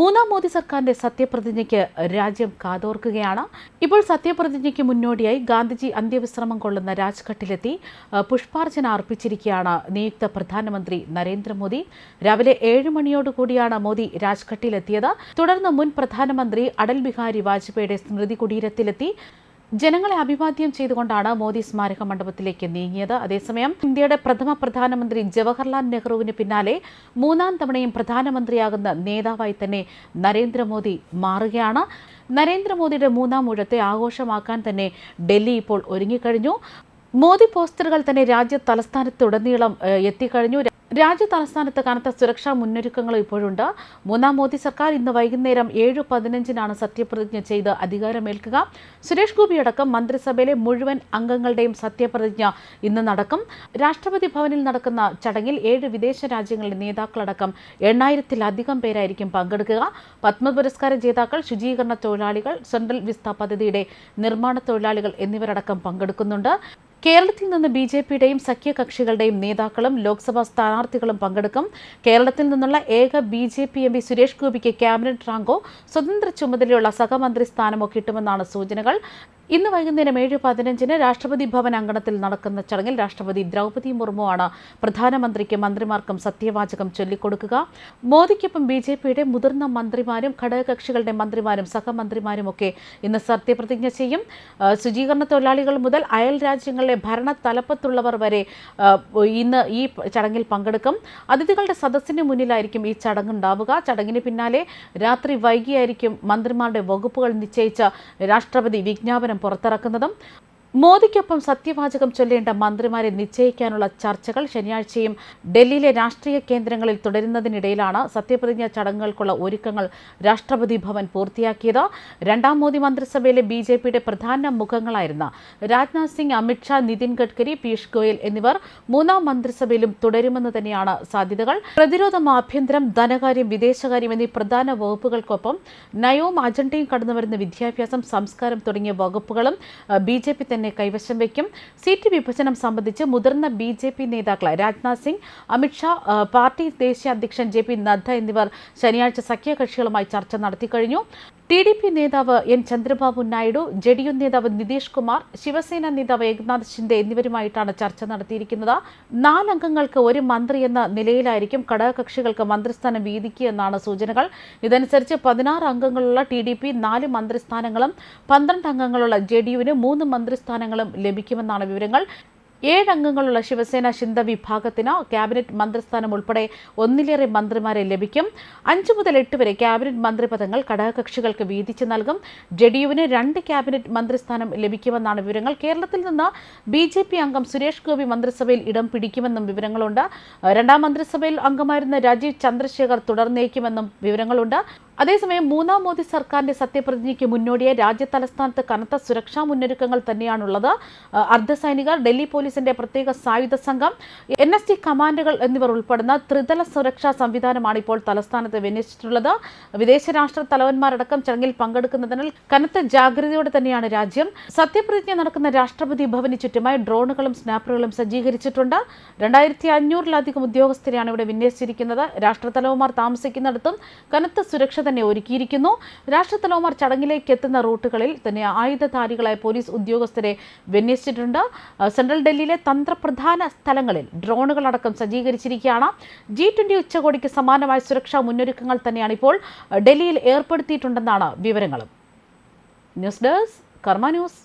മൂന്നാം മോദി സർക്കാരിന്റെ സത്യപ്രതിജ്ഞയ്ക്ക് രാജ്യം കാതോർക്കുകയാണ്. ഇപ്പോൾ സത്യപ്രതിജ്ഞയ്ക്ക് മുന്നോടിയായി ഗാന്ധിജി അന്ത്യവിശ്രമം കൊള്ളുന്ന രാജ്ഘട്ടിലെത്തി പുഷ്പാർച്ചന അർപ്പിച്ചിരിക്കുകയാണ് നിയുക്ത പ്രധാനമന്ത്രി നരേന്ദ്രമോദി. രാവിലെ ഏഴ് മണിയോടുകൂടിയാണ് മോദി രാജ്ഘട്ടിലെത്തിയത്. തുടർന്ന് മുൻ പ്രധാനമന്ത്രി അടൽ ബിഹാരി വാജ്പേയിയുടെ സ്മൃതി കുടീരത്തിലെത്തി. ജനങ്ങളെ അഭിവാദ്യം ചെയ്തുകൊണ്ടാണ് മോദി സ്മാരക മണ്ഡപത്തിലേക്ക് നീങ്ങിയത്. അതേസമയം ഇന്ത്യയുടെ പ്രഥമ പ്രധാനമന്ത്രി ജവഹർലാൽ നെഹ്റുവിന് പിന്നാലെ മൂന്നാം തവണയും പ്രധാനമന്ത്രിയാകുന്ന നേതാവായി തന്നെ നരേന്ദ്രമോദി മാറുകയാണ്. നരേന്ദ്രമോദിയുടെ മൂന്നാം ഊഴത്തെ ആഘോഷമാക്കാൻ തന്നെ ഡൽഹി ഇപ്പോൾ ഒരുങ്ങിക്കഴിഞ്ഞു. മോദി പോസ്റ്ററുകൾ തന്നെ രാജ്യ തലസ്ഥാനത്തുടനീളം എത്തിക്കഴിഞ്ഞു. രാജ്യ തലസ്ഥാനത്ത് കനത്ത സുരക്ഷാ മുന്നൊരുക്കങ്ങൾ ഇപ്പോഴുണ്ട്. മൂന്നാം മോദി സർക്കാർ ഇന്ന് വൈകുന്നേരം ഏഴ് പതിനഞ്ചിനാണ് സത്യപ്രതിജ്ഞ ചെയ്ത് അധികാരമേൽക്കുക. സുരേഷ് ഗോപി അടക്കം മന്ത്രിസഭയിലെ മുഴുവൻ അംഗങ്ങളുടെയും സത്യപ്രതിജ്ഞ ഇന്ന് നടക്കും. രാഷ്ട്രപതി ഭവനിൽ നടക്കുന്ന ചടങ്ങിൽ ഏഴ് വിദേശ രാജ്യങ്ങളിലെ നേതാക്കളടക്കം എണ്ണായിരത്തിലധികം പേരായിരിക്കും പങ്കെടുക്കുക. പത്മ പുരസ്കാര ജേതാക്കൾ ശുചീകരണ തൊഴിലാളികൾ സെൻട്രൽ വിസ്ത പദ്ധതിയുടെ നിർമ്മാണ തൊഴിലാളികൾ എന്നിവരടക്കം പങ്കെടുക്കുന്നുണ്ട്. കേരളത്തിൽ നിന്ന് ബി ജെ പിയുടെയും സഖ്യകക്ഷികളുടെയും നേതാക്കളും ലോക്സഭാ സ്ഥാനാർത്ഥികളും പങ്കെടുക്കും. കേരളത്തിൽ നിന്നുള്ള ഏക B J P M P Suresh ഗോപിക്ക് ക്യാബിനറ്റ് റാങ്കോ സ്വതന്ത്ര ചുമതലയുള്ള സഹമന്ത്രി സ്ഥാനമോ കിട്ടുമെന്നാണ് സൂചനകൾ. ഇന്ന് വൈകുന്നേരം ഏഴ് പതിനഞ്ചിന് രാഷ്ട്രപതി ഭവൻ അങ്കണത്തിൽ നടക്കുന്ന ചടങ്ങിൽ രാഷ്ട്രപതി ദ്രൗപദി മുർമുവാണ് പ്രധാനമന്ത്രിക്കും മന്ത്രിമാർക്കും സത്യവാചകം ചൊല്ലിക്കൊടുക്കുക. മോദിക്കൊപ്പം ബി ജെ പിയുടെ മുതിർന്ന മന്ത്രിമാരും ഘടകകക്ഷികളുടെ മന്ത്രിമാരും സഹമന്ത്രിമാരും ഒക്കെ ഇന്ന് സത്യപ്രതിജ്ഞ ചെയ്യും. ശുചീകരണ തൊഴിലാളികൾ മുതൽ അയൽ രാജ്യങ്ങളിലെ ഭരണ തലപ്പത്തുള്ളവർ വരെ ഇന്ന് ഈ ചടങ്ങിൽ പങ്കെടുക്കും. അതിഥികളുടെ സദസ്സിന് മുന്നിലായിരിക്കും ഈ ചടങ്ങ് ഉണ്ടാവുക ചടങ്ങിന് പിന്നാലെ രാത്രി വൈകിയായിരിക്കും മന്ത്രിമാരുടെ വകുപ്പുകൾ നിശ്ചയിച്ച രാഷ്ട്രപതി വിജ്ഞാപനം പുറത്തിറക്കുന്നതും മോദിക്കൊപ്പം സത്യവാചകം ചൊല്ലേണ്ട മന്ത്രിമാരെ നിശ്ചയിക്കാനുള്ള ചർച്ചകൾ ശനിയാഴ്ചയും ഡൽഹിയിലെ രാഷ്ട്രീയ കേന്ദ്രങ്ങളിൽ തുടരുന്നതിനിടയിലാണ് സത്യപ്രതിജ്ഞാ ചടങ്ങുകൾക്കുള്ള ഒരുക്കങ്ങൾ രാഷ്ട്രപതി ഭവൻ പൂർത്തിയാക്കിയത്. രണ്ടാം മോദി മന്ത്രിസഭയിലെ ബി ജെ പിയുടെ പ്രധാന മുഖങ്ങളായിരുന്ന രാജ്നാഥ് സിംഗ് അമിത്ഷാ നിതിൻ ഗഡ്കരി പീയൂഷ് ഗോയൽ എന്നിവർ മൂന്നാം മന്ത്രിസഭയിലും തുടരുമെന്ന് തന്നെയാണ് സാധ്യതകൾ. പ്രതിരോധം ആഭ്യന്തരം ധനകാര്യം വിദേശകാര്യം എന്നീ പ്രധാന വകുപ്പുകൾക്കൊപ്പം നയവും അജണ്ടയും കടന്നുവരുന്ന വിദ്യാഭ്യാസം സംസ്കാരം തുടങ്ങിയ വകുപ്പുകളും ബി ജെ പി തന്നെ കൈവശം വയ്ക്കും. സീറ്റ് വിഭജനം സംബന്ധിച്ച് മുതിർന്ന ബി ജെ പി നേതാക്കൾ രാജ്നാഥ് സിംഗ് അമിത്ഷാ പാർട്ടി ദേശീയ അധ്യക്ഷൻ ജെ പി നദ്ദ എന്നിവർ ശനിയാഴ്ച സഖ്യകക്ഷികളുമായി ചർച്ച നടത്തിക്കഴിഞ്ഞു ടി ഡി പി നേതാവ് N Chandrababu Naidu J D U നേതാവ് നിതീഷ് കുമാർ ശിവസേന നേതാവ് ഏകനാഥ് ഷിൻഡെ എന്നിവരുമായിട്ടാണ് ചർച്ച നടത്തിയിരിക്കുന്നത്. നാലംഗങ്ങൾക്ക് ഒരു മന്ത്രി എന്ന നിലയിലായിരിക്കും ഘടകകക്ഷികൾക്ക് മന്ത്രിസ്ഥാനം വീതിക്കുക എന്നാണ് സൂചനകൾ. ഇതനുസരിച്ച് പതിനാറ് അംഗങ്ങളുള്ള ടി ഡി പി നാല് മന്ത്രിസ്ഥാനങ്ങളും പന്ത്രണ്ട് അംഗങ്ങളുള്ള ജെ ഡി യുവിന് മൂന്ന് മന്ത്രിസ്ഥാനങ്ങളും ലഭിക്കുമെന്നാണ് വിവരങ്ങൾ. ഏഴംഗങ്ങളുള്ള ശിവസേന ശിന്ദ വിഭാഗത്തിന് ക്യാബിനറ്റ് മന്ത്രിസ്ഥാനം ഉൾപ്പെടെ ഒന്നിലേറെ മന്ത്രിമാരെ ലഭിക്കും. അഞ്ചു മുതൽ എട്ട് വരെ ക്യാബിനറ്റ് മന്ത്രിപദങ്ങൾ ഘടകകക്ഷികൾക്ക് വീതിച്ചു നൽകും. ജെഡിയുവിന് രണ്ട് ക്യാബിനറ്റ് മന്ത്രിസ്ഥാനം ലഭിക്കുമെന്നാണ് വിവരങ്ങൾ. കേരളത്തിൽ നിന്ന് ബി ജെ പി അംഗം സുരേഷ് ഗോപി മന്ത്രിസഭയിൽ ഇടം പിടിക്കുമെന്നും വിവരങ്ങളുണ്ട്. രണ്ടാം മന്ത്രിസഭയിൽ അംഗമായിരുന്ന രാജീവ് ചന്ദ്രശേഖർ തുടർന്നേക്കുമെന്നും വിവരങ്ങളുണ്ട്. അതേസമയം മൂന്നാം മോദി സർക്കാരിന്റെ സത്യപ്രതിജ്ഞയ്ക്ക് മുന്നോടിയായി രാജ്യ തലസ്ഥാനത്ത് കനത്ത സുരക്ഷാ മുന്നൊരുക്കങ്ങൾ തന്നെയാണുള്ളത്. അർദ്ധസൈനികർ ഡൽഹി പോലീസിന്റെ പ്രത്യേക സായുധ സംഘം എൻ എസ് ടി കമാൻഡുകൾ എന്നിവർ ഉൾപ്പെടുന്ന ത്രിതല സുരക്ഷാ സംവിധാനമാണ് ഇപ്പോൾ തലസ്ഥാനത്ത് വിന്യസിച്ചിട്ടുള്ളത്. വിദേശ രാഷ്ട്ര തലവന്മാരടക്കം ചടങ്ങിൽ പങ്കെടുക്കുന്നതിനാൽ കനത്ത ജാഗ്രതയോടെ തന്നെയാണ് രാജ്യം. സത്യപ്രതിജ്ഞ നടക്കുന്ന രാഷ്ട്രപതി ഭവന് ചുറ്റുമായി ഡ്രോണുകളും സ്നാപ്പറുകളും സജ്ജീകരിച്ചിട്ടുണ്ട്. രണ്ടായിരത്തി അഞ്ഞൂറിലധികം ഉദ്യോഗസ്ഥരെയാണ് ഇവിടെ വിന്യസിച്ചിരിക്കുന്നത്. രാഷ്ട്രതലവന്മാർ താമസിക്കുന്നിടത്തും കനത്ത സുരക്ഷ തന്നെ ഒരുക്കിയിരിക്കുന്നു. രാഷ്ട്രതലവർ ചടങ്ങിലേക്ക് എത്തുന്ന റൂട്ടുകളിൽ തന്നെ ആയുധധാരികളായ പോലീസ് ഉദ്യോഗസ്ഥരെ വിന്യസിച്ചിട്ടുണ്ട്. സെൻട്രൽ ഡൽഹിയിലെ തന്ത്രപ്രധാന സ്ഥലങ്ങളിൽ ഡ്രോണുകളടക്കം സജ്ജീകരിച്ചിരിക്കുകയാണ്. ജി ട്വന്റി ഉച്ചകോടിക്ക് സമാനമായ സുരക്ഷാ മുന്നൊരുക്കങ്ങൾ തന്നെയാണ് ഇപ്പോൾ ഡൽഹിയിൽ ഏർപ്പെടുത്തിയിട്ടുണ്ടെന്നാണ് വിവരങ്ങളും. News desk Karma news.